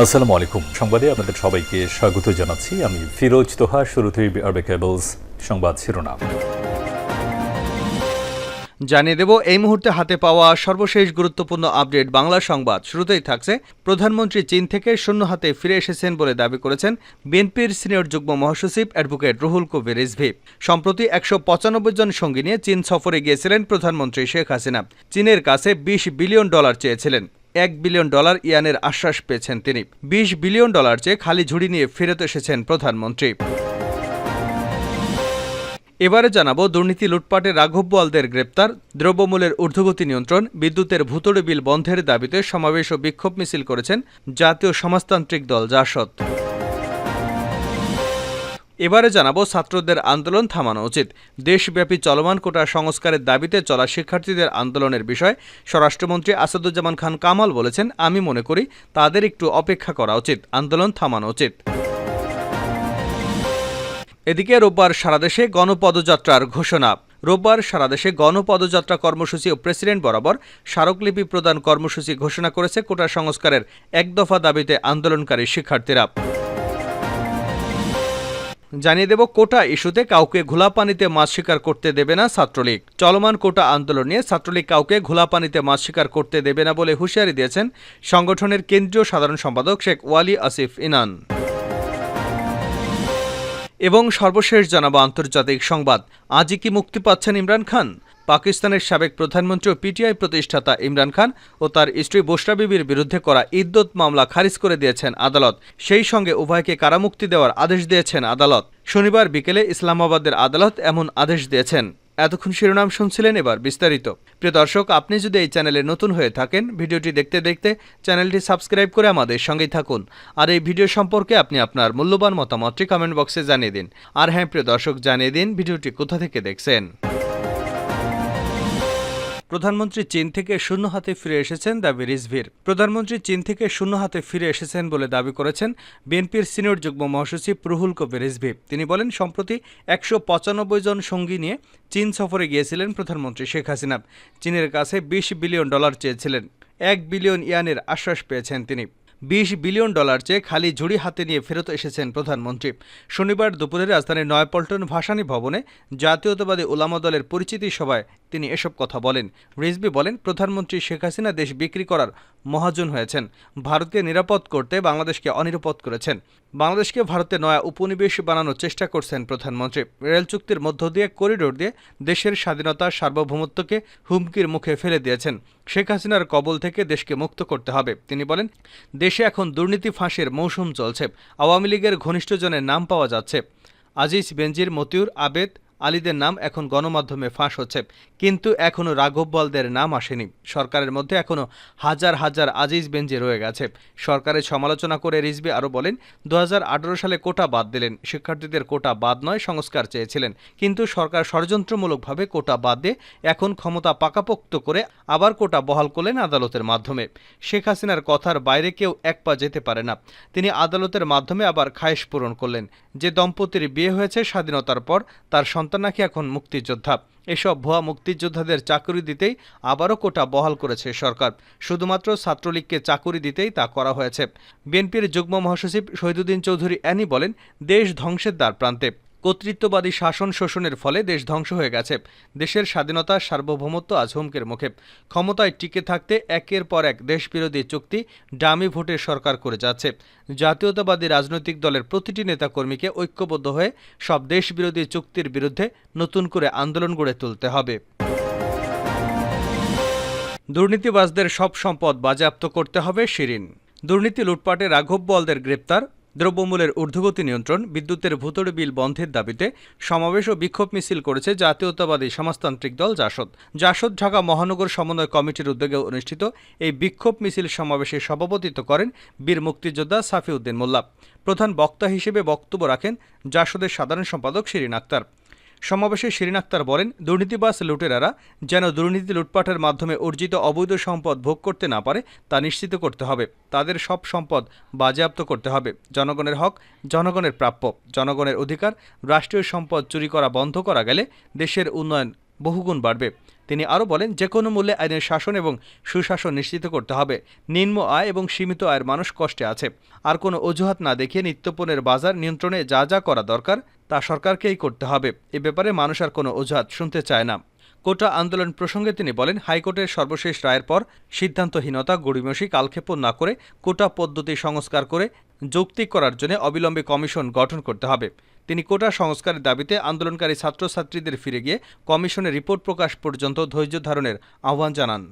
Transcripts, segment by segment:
আসসালামু আলাইকুম। সংবাদে আপনাদের সবাইকে স্বাগত জানাচ্ছি। আমি ফিরোজ তোহা, শুরুতেই আরবে কেবলস সংবাদ শিরোনাম। জানিয়ে দেব, এই মুহূর্তে হাতে পাওয়া সর্বশেষ গুরুত্বপূর্ণ আপডেট বাংলা সংবাদ। শুরুতেই থাকছে, প্রধানমন্ত্রী চীন থেকে শূন্য হাতে ফিরে এসেছেন বলে দাবি করেছেন বিএনপির সিনিয়র যুগ্ম মহাসচিব অ্যাডভোকেট রুহুল কবির রিজভি। সম্প্রতি একশো পঁচানব্বই জন সঙ্গী নিয়ে চীন সফরে গিয়েছিলেন প্রধানমন্ত্রী শেখ হাসিনা। চীনের কাছে বিশ বিলিয়ন ডলার চেয়েছিলেন। এক বিলিয়ন ডলার ইয়ানের আশ্বাস পেয়েছেন তিনি। বিশ বিলিয়ন ডলার চেয়ে খালি ঝুড়ি নিয়ে ফেরত এসেছেন প্রধানমন্ত্রী। এবারে জানাব দুর্নীতি লুটপাটে রাঘব বোয়ালদের গ্রেপ্তার, দ্রব্যমূল্যের ঊর্ধ্বগতি নিয়ন্ত্রণ, বিদ্যুতের ভূতড়ে বিল বন্ধের দাবিতে সমাবেশ ও বিক্ষোভ মিছিল করেছেন জাতীয় সমাজতান্ত্রিক দল জাসদ। এবারে জানাব, ছাত্রদের আন্দোলন থামানো উচিত। দেশব্যাপী চলমান কোটা সংস্কারের দাবিতে চলা শিক্ষার্থীদের আন্দোলনের বিষয়ে স্বরাষ্ট্রমন্ত্রী আসাদুজ্জামান খান কামাল বলেছেন, আমি মনে করি তাদের একটু অপেক্ষা করা উচিত, আন্দোলন থামানো উচিত। এদিকে রোববার সারাদেশে গণপদযাত্রার ঘোষণা। রোববার সারা দেশে গণপদযাত্রা কর্মসূচি ও প্রেসিডেন্ট বরাবর স্মারকলিপি প্রদান কর্মসূচি ঘোষণা করেছে কোটা সংস্কারের এক দফা দাবিতে আন্দোলনকারী শিক্ষার্থীরা। জানিয়ে দেব, কোটা ইস্যুতে কাউকে ঘোলা পানিতে মাছ শিকার করতে দেবে না ছাত্রলীগ। চলমান কোটা আন্দোলন নিয়ে ছাত্রলীগ কাউকে ঘোলা পানিতে মাছ শিকার করতে দেবে না বলে হুঁশিয়ারি দিয়েছেন সংগঠনের কেন্দ্রীয় সাধারণ সম্পাদক শেখ ওয়ালি আসিফ ইনান। এবং সর্বশেষ জানাব আন্তর্জাতিক সংবাদ। আজই কি মুক্তি পাচ্ছেন ইমরান খান? পাকিস্তানের সাবেক প্রধানমন্ত্রী ও পিটিআই প্রতিষ্ঠাতা ইমরান খান ও তার স্ত্রী বোসরা বিবির বিরুদ্ধে করা ইদ্যত মামলা খারিজ করে দিয়েছেন আদালত। সেই সঙ্গে উভয়কে কারামুক্তি দেওয়ার আদেশ দিয়েছেন আদালত। শনিবার বিকেলে ইসলামাবাদের আদালত এমন আদেশ দিয়েছেন। এতক্ষণ শিরোনাম শুনছিলেন এবার বিস্তারিত। প্রিয় দর্শক, আপনি যদি এই চ্যানেলে নতুন হয়ে থাকেন, ভিডিওটি দেখতে দেখতে চ্যানেলটি সাবস্ক্রাইব করে আমাদের সঙ্গেই থাকুন। আর এই ভিডিও সম্পর্কে আপনি আপনার মূল্যবান মতামতটি কমেন্ট বক্সে জানিয়ে দিন। আর হ্যাঁ প্রিয় দর্শক, জানিয়ে দিন ভিডিওটি কোথা থেকে দেখছেন। প্রধানমন্ত্রী চীন থেকে শূন্য হাতে ফিরে এসেছেন দাবি রিজভির। প্রধানমন্ত্রী চীন থেকে শূন্য হাতে ফিরে এসেছেন বলে দাবি করেছেন বিএনপির সিনিয়র যুগ্ম মহাসচিব প্রহুল কবির রিজভি। তিনি বলেন, সম্প্রতি একশো পঁচানব্বই জন সঙ্গী নিয়ে চীন সফরে গিয়েছিলেন প্রধানমন্ত্রী শেখ হাসিনা। চীনের কাছে বিশ বিলিয়ন ডলার চেয়েছিলেন। এক বিলিয়ন ইয়ানের আশ্বাস পেয়েছেন তিনি। বিশ বিলিয়ন ডলার চেয়ে খালি ঝুড়ি হাতে নিয়ে ফেরত এসেছেন প্রধানমন্ত্রী। শনিবার দুপুরে রাজধানীর নয়াপল্টন ভাসানী ভবনে জাতীয়তাবাদী ওলামা দলের পরিচিতি সভায় তিনি এসব কথা বলেন। রিজবি বলেন, প্রধানমন্ত্রী শেখ হাসিনা দেশ বিক্রি করার মহাজন হয়েছেন। ভারতকে নিরাপদ করতে বাংলাদেশকে অনিরাপদ করেছেন। বাংলাদেশকে ভারতে নয়া উপনিবেশ বানানোর চেষ্টা করছেন প্রধানমন্ত্রী। রেল চুক্তির মধ্য দিয়ে করিডোর দিয়ে দেশের স্বাধীনতা, সার্বভৌমত্বকে হুমকির মুখে ফেলে দিয়েছেন। শেখ হাসিনার কবল থেকে দেশকে মুক্ত করতে হবে। তিনি বলেন, দেশে এখন দুর্নীতি ফাঁসের মৌসুম চলছে। আওয়ামী লীগের ঘনিষ্ঠজনের নাম পাওয়া যাচ্ছে। আজিজ বেনজির, মতিউর আবেদ আলীদের নাম এখন গণমাধ্যমে ফাঁস হচ্ছে, কিন্তু এখনও রাঘব বলদের নাম আসেনি। সরকারের মধ্যে এখনও হাজার হাজার আজিজ বেঞ্জে রয়ে গেছে। সরকারের সমালোচনা করে রিজবি আরও বলেন দু হাজার আঠেরো সালে কোটা বাদ দিলেন। শিক্ষার্থীদের কোটা বাদ নয়, সংস্কার চেয়েছিলেন। কিন্তু সরকার ষড়যন্ত্রমূলকভাবে কোটা বাদ দিয়ে এখন ক্ষমতা পাকাপোক্ত করে আবার কোটা বহাল করলেন আদালতের মাধ্যমে। শেখ হাসিনার কথার বাইরে কেউ এক পা যেতে পারে না। তিনি আদালতের মাধ্যমে আবার খায়েশ পূরণ করলেন। যে দম্পতির বিয়ে হয়েছে স্বাধীনতার পর, তার সন্তান নাকি এখন মুক্তিযোদ্ধা? এসব ভুয়া মুক্তিযোদ্ধাদের চাকরি দিতেই আবারও কোটা বহাল করেছে সরকার। শুধুমাত্র ছাত্রলীগকে চাকরি দিতেই তা করা হয়েছে। বিএনপির যুগ্ম মহাসচিব শহীদুদ্দিন চৌধুরী অ্যানি বলেন, দেশ ধ্বংসের দ্বার প্রান্তে। কর্তৃত্ববাদী শাসন শোষণের ফলে দেশ ধ্বংস হয়ে গেছে। দেশের স্বাধীনতা, সার্বভৌমত্ব আজ হুমকের মুখে। ক্ষমতায় টিকে থাকতে একের পর এক দেশবিরোধী চুক্তি ডামি ভোটের সরকার করে যাচ্ছে। জাতীয়তাবাদী রাজনৈতিক দলের প্রতিটি নেতাকর্মীকে ঐক্যবদ্ধ হয়ে সব দেশবিরোধী চুক্তির বিরুদ্ধে নতুন করে আন্দোলন গড়ে তুলতে হবে। দুর্নীতিবাজদের সব সম্পদ বাজেয়াপ্ত করতে হবে শিরিন। দুর্নীতি লুটপাটে রাঘব বলদের গ্রেপ্তার দ্রব্যমূল্যের ঊর্ধ্বগতি নিয়ন্ত্রণ, বিদ্যুতের ভূতড়ে বিল বন্ধের দাবিতে সমাবেশ ও বিক্ষোভ মিছিল করেছে জাতীয়তাবাদী সমাজতান্ত্রিক দল জাসদ। জাসদ ঢাকা মহানগর সমন্বয় কমিটির উদ্যোগে অনুষ্ঠিত এই বিক্ষোভ মিছিল সমাবেশে সভাপতিত্ব করেন বীর মুক্তিযোদ্ধা সাফিউদ্দিন মোল্লা। প্রধান বক্তা হিসেবে বক্তব্য রাখেন জাসদের সাধারণ সম্পাদক শিরিন আক্তার। সমাবেশে শিরিন আক্তার বলেন দুর্নীতিবাস লুটেরারা যেন দুর্নীতি লুটপাটের মাধ্যমে অর্জিত অবৈধ সম্পদ ভোগ করতে না পারে, তা নিশ্চিত করতে হবে। তাদের সব সম্পদ বাজেয়াপ্ত করতে হবে। জনগণের হক, জনগণের প্রাপ্য। জনগণের অধিকার, রাষ্ট্রীয় সম্পদ চুরি করা বন্ধ করা গেলে দেশের উন্নয়ন বহুগুণ বাড়বে। তিনি আরও বলেন যে কোনো মূল্যে আইনের শাসন এবং সুশাসন নিশ্চিত করতে হবে। নিম্ন আয় এবং সীমিত আয়ের মানুষ কষ্টে আছে। আর কোনো অজুহাত না দেখিয়ে নিত্যপণ্যের বাজার নিয়ন্ত্রণে যা যা করা দরকার তা সরকারকেই করতে হবে। এ ব্যাপারে মানুষ আর কোনো অজুহাত শুনতে চায় না। কোটা আন্দোলন প্রসঙ্গে তিনি বলেন, হাইকোর্টের সর্বশেষ রায়ের পর সিদ্ধান্তহীনতা, গড়িমসি, কালক্ষেপণ না করে কোটা পদ্ধতি সংস্কার করে যৌক্তিক করার জন্য অবিলম্বে কমিশন গঠন করতে হবে। তিনি কোটা সংস্কারের দাবিতে আন্দোলনকারী ছাত্রছাত্রীদের ফিরে গিয়ে কমিশনের রিপোর্ট প্রকাশ পর্যন্ত ধৈর্য ধারণের আহ্বান জানান।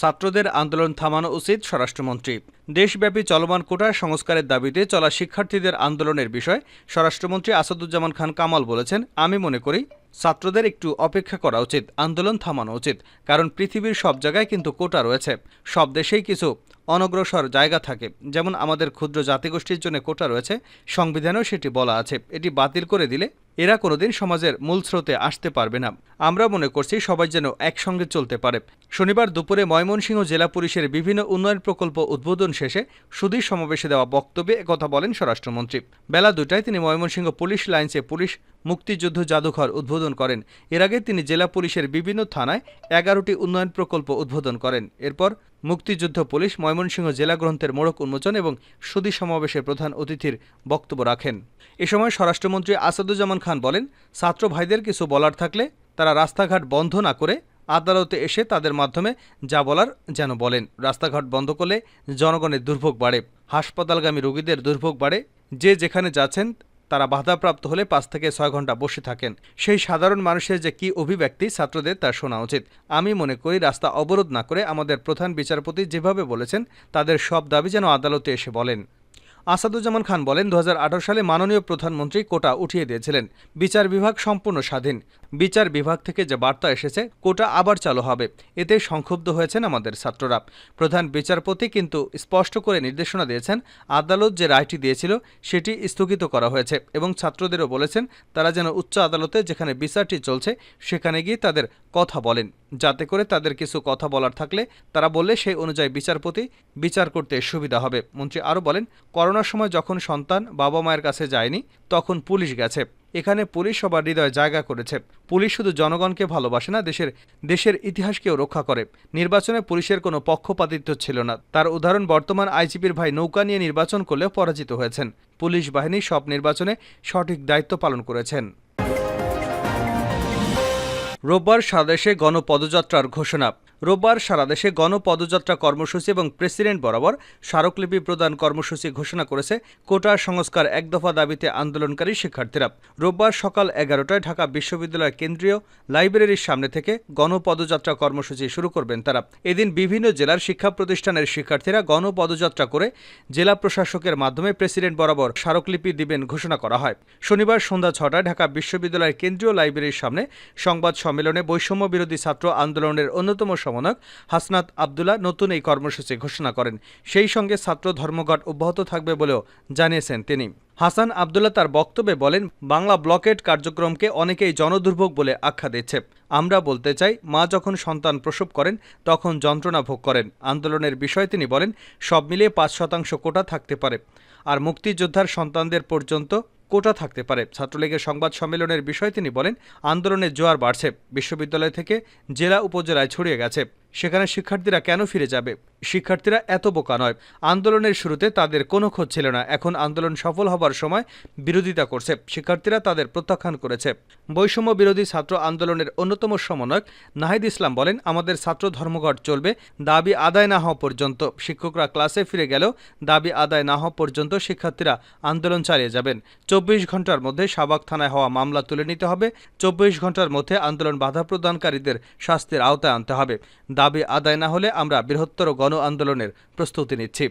ছাত্রদের আন্দোলন থামানো উচিত স্বরাষ্ট্রমন্ত্রী। দেশব্যাপী চলমান কোটা সংস্কারের দাবিতে চলা শিক্ষার্থীদের আন্দোলনের বিষয়ে স্বরাষ্ট্রমন্ত্রী আসাদুজ্জামান খান কামাল বলেছেন, আমি মনে করি ছাত্রদের একটু অপেক্ষা করা উচিত, আন্দোলন থামানো উচিত, কারণ পৃথিবীর সব জায়গায় কিন্তু কোটা রয়েছে, সব দেশেই কিছু অনগ্রসর জায়গা থাকে, যেমন আমাদের ক্ষুদ্র জাতিগোষ্ঠীর জন্য কোটা রয়েছে, সংবিধানেও সেটি বলা আছে, এটি বাতিল করে দিলে এরা কোনোদিন সমাজের মূল স্রোতে আসতে পারবে না। আমরা মনে করছি সবাই যেন একসঙ্গে চলতে পারে। শনিবার দুপুরে ময়মনসিংহ জেলা পুলিশের বিভিন্ন উন্নয়ন প্রকল্প উদ্বোধন শেষে সুদীর সমাবেশে দেওয়া বক্তব্যে একথা বলেন স্বরাষ্ট্রমন্ত্রী। বেলা দুটায় তিনি ময়মনসিংহ পুলিশ লাইন্সে পুলিশ মুক্তিযুদ্ধ জাদুঘর উদ্বোধন করেন। এর আগে তিনি জেলা পুলিশের বিভিন্ন থানায় এগারোটি উন্নয়ন প্রকল্প উদ্বোধন করেন। এরপর মুক্তিযুদ্ধ পুলিশ ময়মনসিংহ জেলা গ্রন্থের মোড়ক উন্মোচন এবং সুদী সমাবেশে প্রধান অতিথির বক্তব্য রাখেন। এ সময় স্বরাষ্ট্রমন্ত্রী আসাদুজ্জামান খান বলেন, ছাত্র ভাইদের কিছু বলার থাকলে তারা রাস্তাঘাট বন্ধ না করে আদালতে এসে তাদের মাধ্যমে যা বলার যেন বলেন। রাস্তাঘাট বন্ধ করলে জনগণের দুর্ভোগ বাড়ে, হাসপাতালগামী রোগীদের দুর্ভোগ বাড়ে। যে যেখানে যাচ্ছেন তারা বাধাপ্রাপ্ত হলে পাঁচ থেকে ছয় ঘণ্টা বসে থাকেন। সেই সাধারণ মানুষের যে কি অভিব্যক্তি, ছাত্রদের তা শোনা উচিত। আমি মনে করি, রাস্তা অবরোধ না করে আমাদের প্রধান বিচারপতি যেভাবে বলেছেন, তাদের সব দাবি যেন আদালতে এসে বলেন। আসাদুজ্জামান খান বলেন দু হাজার আঠারো সালে মাননীয় প্রধানমন্ত্রী কোটা উঠিয়ে দিয়েছিলেন। বিচার বিভাগ সম্পূর্ণ স্বাধীন। বিচার বিভাগ থেকে যে বার্তা এসেছে, কোটা আবার চালু হবে। এতে সংক্ষুব্ধ হয়েছেন আমাদের ছাত্ররা। প্রধান বিচারপতি কিন্তু স্পষ্ট করে নির্দেশনা দিয়েছেন, আদালত যে রায়টি দিয়েছিল, সেটি স্থগিত করা হয়েছে এবং ছাত্রদেরও বলেছেন, তারা যেন উচ্চ আদালতে যেখানে বিচারটি চলছে, সেখানে গিয়ে তাদের কথা বলেন। যাতে করে তাদের কিছু কথা বলার থাকলে তারা বললে সেই অনুযায়ী বিচারপতি বিচার করতে সুবিধা হবে। মন্ত্রী আরও বলেন, করোনার সময় যখন সন্তান বাবা মায়ের কাছে যায়নি, তখন পুলিশ গেছে। এখানে পুলিশ সবার হৃদয়ে জায়গা করেছে। পুলিশ শুধু জনগণকে ভালোবাসে না, দেশের দেশের ইতিহাসকেও রক্ষা করে। নির্বাচনে পুলিশের কোনো পক্ষপাতিত্ব ছিল না। তার উদাহরণ বর্তমান আইজিপির ভাই নৌকা নিয়ে নির্বাচন করলেও পরাজিত হয়েছেন। পুলিশ বাহিনী সব নির্বাচনে সঠিক দায়িত্ব পালন করেছেন। রোববার সাদেশে দেশে গণপদযাত্রার ঘোষণা। রোববার সারা দেশে গণপদযাত্রা কর্মসূচি এবং প্রেসিডেন্ট বরাবর স্মারকলিপি প্রদান কর্মসূচি ঘোষণা করেছে কোটা সংস্কার এক দফা দাবিতে আন্দোলনকারী শিক্ষার্থীরা। রোববার সকাল এগারোটায় ঢাকা বিশ্ববিদ্যালয়ের কেন্দ্রীয় লাইব্রেরির সামনে থেকে গণপদযাত্রা কর্মসূচি শুরু করবেন তারা। এদিন বিভিন্ন জেলার শিক্ষা প্রতিষ্ঠানের শিক্ষার্থীরা গণপদযাত্রা করে জেলা প্রশাসকের মাধ্যমে প্রেসিডেন্ট বরাবর স্মারকলিপি দিবেন ঘোষণা করা হয়। শনিবার সন্ধ্যা ছটায় ঢাকা বিশ্ববিদ্যালয়ের কেন্দ্রীয় লাইব্রেরির সামনে সংবাদ সম্মেলনে বৈষম্য বিরোধী ছাত্র আন্দোলনের অন্যতম সমন্বয়ক হাসনাত আবদুল্লাহ নতুন এই কর্মসূচি ঘোষণা করেন। সেই সঙ্গে ছাত্র ধর্মঘট অব্যাহত থাকবে বলেও জানিয়েছেন তিনি। হাসান আবদুল্লাহ তার বক্তব্যে বলেন, বাংলা ব্লকেট কার্যক্রমকে অনেকেই জনদুর্ভোগ বলে আখ্যা দিচ্ছে। আমরা বলতে চাই, মা যখন সন্তান প্রসব করেন, তখন যন্ত্রণা ভোগ করেন। আন্দোলনের বিষয়ে তিনি বলেন, সব মিলিয়ে পাঁচ শতাংশ কোটা থাকতে পারে। আর মুক্তিযোদ্ধার সন্তানদের পর্যন্ত কোটা থাকতে পারে। ছাত্রলীগের সংবাদ সম্মেলনের বিষয়ে তিনি বলেন, আন্দোলনের জোয়ার বাড়ছে। বিশ্ববিদ্যালয় থেকে জেলা উপজেলায় ছড়িয়ে গেছে। সেখানে শিক্ষার্থীরা কেন ফিরে যাবে? শিক্ষার্থীরা এত বোকা নয়। আন্দোলনের শুরুতে তাদের কোনো খোঁজ ছিল না। এখন আন্দোলন সফল হবার সময় বিরোধিতা করছে। শিক্ষার্থীরা তাদের প্রত্যাখ্যান করেছে। বৈষম্য বিরোধী ছাত্র আন্দোলনের অন্যতম সমন্বয়ক নাহিদ ইসলাম বলেন, আমাদের ছাত্র ধর্মঘট চলবে। দাবি আদায় না হওয়া পর্যন্ত শিক্ষকরা ক্লাসে ফিরে গেলেও দাবি আদায় না হওয়া পর্যন্ত শিক্ষার্থীরা আন্দোলন চালিয়ে যাবেন। চব্বিশ ঘণ্টার মধ্যে সাবাক থানায় হওয়া মামলা তুলে নিতে হবে। চব্বিশ ঘণ্টার মধ্যে আন্দোলন বাধা প্রদানকারীদের শাস্তির আওতায় আনতে হবে। দাবি আদায় না হলে আমরা বৃহত্তর গণ আন্দোলনের প্রস্তুতি নিচ্ছি।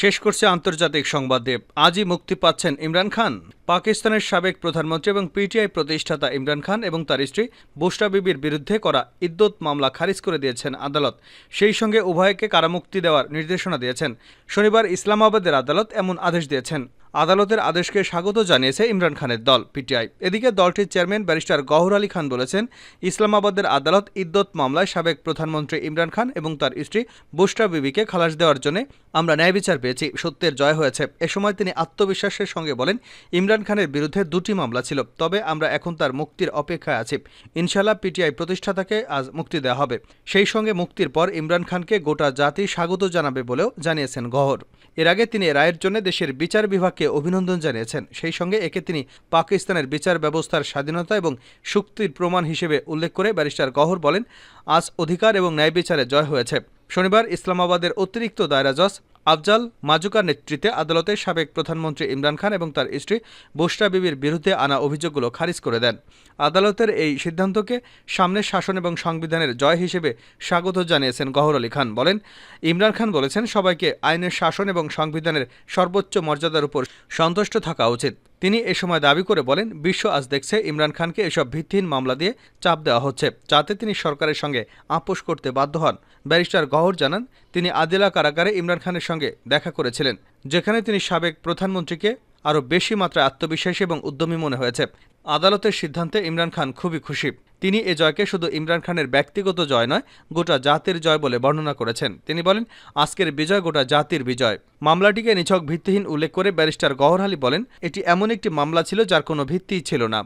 শেষ করছে আন্তর্জাতিক সংবাদে আজই মুক্তি পাচ্ছেন ইমরান খান। পাকিস্তানের সাবেক প্রধানমন্ত্রী এবং পিটিআই প্রতিষ্ঠাতা ইমরান খান এবং তার স্ত্রী বুশরা বিবির বিরুদ্ধে করা ইদ্যত মামলা খারিজ করে দিয়েছেন আদালত। সেই সঙ্গে উভয়কে কারামুক্তি দেওয়ার নির্দেশনা দিয়েছেন। শনিবার ইসলামাবাদের আদালত এমন আদেশ দিয়েছেন। আদালতের আদেশকে স্বাগত জানিয়েছে ইমরান খানের দল, পিটিআই। এদিকে দলটির চেয়ারম্যান ব্যারিস্টার গহর আলী খান বলেছেন, ইসলামাবাদের আদালত ইদ্যত মামলায় সাবেক প্রধানমন্ত্রী ইমরান খান এবং তার স্ত্রী বুশরা বিবিকে খালাস দেওয়ার জন্য আমরা ন্যায় বিচার পেয়েছি, সত্যের জয় হয়েছে। এ সময় তিনি আত্মবিশ্বাসের সঙ্গে বলেন, ইমরান খানের বিরুদ্ধে দুটি মামলা ছিল, তবে আমরা এখন তার মুক্তির অপেক্ষায় আছি। ইনশাল্লাহ পিটিআই প্রতিষ্ঠাতাকে আজ মুক্তি দেওয়া হবে। সেই সঙ্গে মুক্তির পর ইমরান খানকে গোটা জাতি স্বাগত জানাবে বলেও জানিয়েছেন গহর। এর আগে তিনি রায়ের জন্য দেশের বিচার বিভাগকে অভিনন্দন জানিয়েছেন। সেই সঙ্গে একে তিনি পাকিস্তানের বিচার ব্যবস্থার স্বাধীনতা এবং শক্তির প্রমাণ হিসেবে উল্লেখ করে ব্যারিস্টার গহর বলেন, আজ অধিকার এবং ন্যায় বিচারে জয় হয়েছে। শনিবার ইসলামাবাদের অতিরিক্ত দায়রা জজ আফজাল মাজুকার নেতৃত্বে আদালতে সাবেক প্রধানমন্ত্রী ইমরান খান এবং তার স্ত্রী বুশরা বিবির বিরুদ্ধে আনা অভিযোগগুলো খারিজ করে দেন। আদালতের এই সিদ্ধান্তকে সামনের শাসন এবং সংবিধানের জয় হিসেবে স্বাগত জানিয়েছেন গহর আলী খান। বলেন, ইমরান খান বলেছেন, সবাইকে আইনের শাসন এবং সংবিধানের সর্বোচ্চ মর্যাদার উপর সন্তুষ্ট থাকা উচিত। তিনি এ সময় দাবি করে বলেন, বিশ্ব আজ দেখছে ইমরান খানকে এসব ভিত্তিহীন মামলা দিয়ে চাপ দেওয়া হচ্ছে, যাতে তিনি সরকারের সঙ্গে আপোষ করতে বাধ্য হন। ব্যারিস্টার গহর জানান, তিনি আদিলা কারাগারে ইমরান খানের সঙ্গে দেখা করেছিলেন, যেখানে তিনি সাবেক প্রধানমন্ত্রীকে আরও বেশি মাত্রায় আত্মবিশ্বাসী এবং উদ্যমী মনে হয়েছে। আদালতের সিদ্ধান্তে ইমরান খান খুবই খুশি। তিনি এ জয়কে শুধু ইমরান খানের ব্যক্তিগত জয় নয়, গোটা জাতির জয় বলে বর্ণনা করেছেন। তিনি বলেন, আজকের বিজয় গোটা জাতির বিজয়। মামলাটিকে নিছক ভিত্তিহীন উল্লেখ করে ব্যারিস্টার গহর আলী বলেন, এটি এমন একটি মামলা ছিল যার কোনো ভিত্তিই ছিল না।